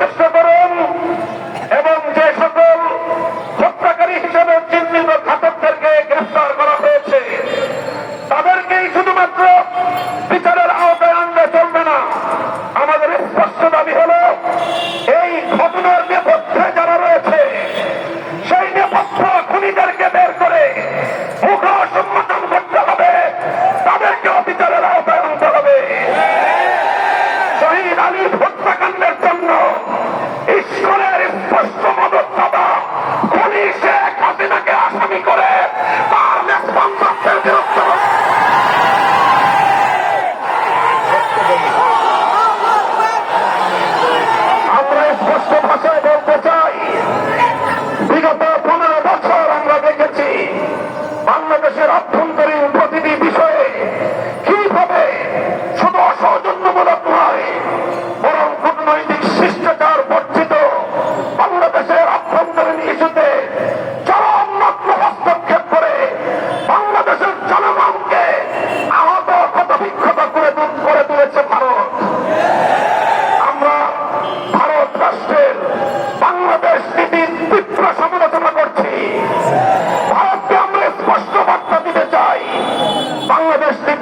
চেষ্টা করুন এবং যে সকল হত্যাকারী হিসেবে চিহ্নিত ঘাতকদেরকে গ্রেফতার করা হয়েছে তাদেরকেই শুধুমাত্র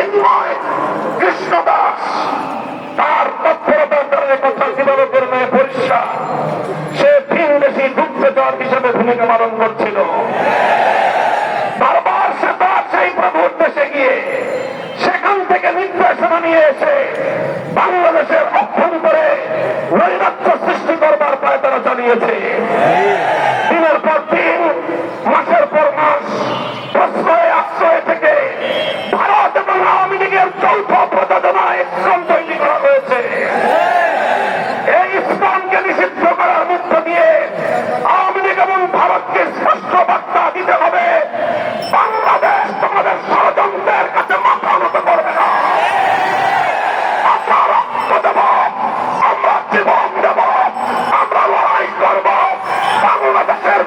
চিন্ময় কৃষ্ণ দাস তার তৎপরতার কারণে কথা কীভাবে করবে পরিষ্কার সে তিন দেশি গুপ্তচর হিসেবে ভূমিকা পালন করছিল বারবার সে তার সেই প্রভুর দেশে গিয়ে সেখান থেকে নির্দেশনা নিয়ে এসে বাংলাদেশের অভ্যন্তরে নৈরাজ্য সৃষ্টি করবার পায়তারা চালিয়েছে